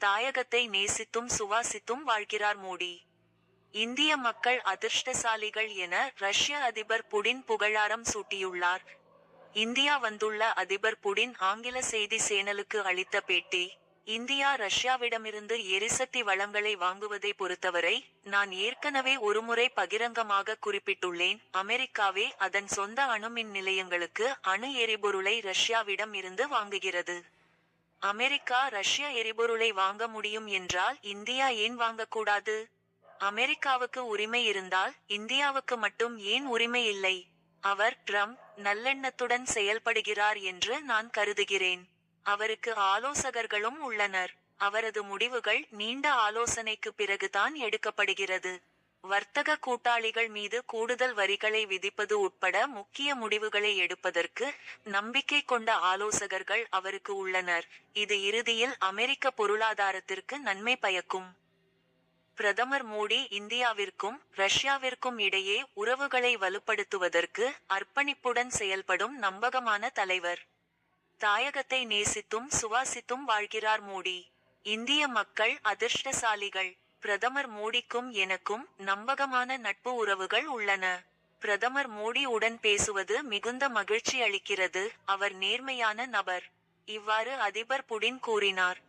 தாயகத்தை நேசித்தும் சுவாசித்தும் வாழ்கிறார் மோடி. இந்திய மக்கள் அதிர்ஷ்டசாலிகள் என ரஷ்ய அதிபர் புடின் புகழாரம் சூட்டியுள்ளார். இந்தியா வந்துள்ள அதிபர் புடின் ஆங்கில செய்தி சேனலுக்கு அளித்த பேட்டி இந்தியா ரஷ்யாவிடமிருந்து எரிசக்தி வளங்களை வாங்குவதை பொறுத்தவரை நான் ஏற்கனவே ஒருமுறை பகிரங்கமாக குறிப்பிட்டுள்ளேன் அமெரிக்காவே அதன் சொந்த அணுமின் நிலையங்களுக்கு அணு எரிபொருளை ரஷ்யாவிடம் இருந்து வாங்குகிறது. அமெரிக்கா ரஷ்ய எரிபொருளை வாங்க முடியும் என்றால் இந்தியா ஏன் வாங்கக்கூடாது? அமெரிக்காவுக்கு உரிமை இருந்தால் இந்தியாவுக்கு மட்டும் ஏன் உரிமை இல்லை? அவர் ட்ரம்ப் நல்லெண்ணத்துடன் செயல்படுகிறார் என்று நான் கருதுகிறேன். அவருக்கு ஆலோசகர்களும் உள்ளனர். அவரது முடிவுகள் நீண்ட ஆலோசனைக்கு பிறகுதான் எடுக்கப்படுகிறது. வர்த்தக கூட்டாளிகள் மீது கூடுதல் வரிகளை விதிப்பது உட்பட முக்கிய முடிவுகளை எடுப்பதற்கு நம்பிக்கை கொண்ட ஆலோசகர்கள் அவருக்கு உள்ளனர். இது இறுதியில் அமெரிக்க பொருளாதாரத்திற்கு நன்மை பயக்கும். பிரதமர் மோடி இந்தியாவிற்கும் ரஷ்யாவிற்கும் இடையே உறவுகளை வலுப்படுத்துவதற்கு அர்ப்பணிப்புடன் செயல்படும் நம்பகமான தலைவர். தாயகத்தை நேசித்தும் சுவாசித்தும் வாழ்கிறார் மோடி. இந்திய மக்கள் அதிர்ஷ்டசாலிகள். பிரதமர் மோடிக்கும் எனக்கும் நம்பகமான நட்பு உறவுகள் உள்ளன. பிரதமர் மோடி உடன் பேசுவது மிகுந்த மகிழ்ச்சி அளிக்கிறது. அவர் நேர்மையான நபர். இவ்வாறு அதிபர் புடின் கூறினார்.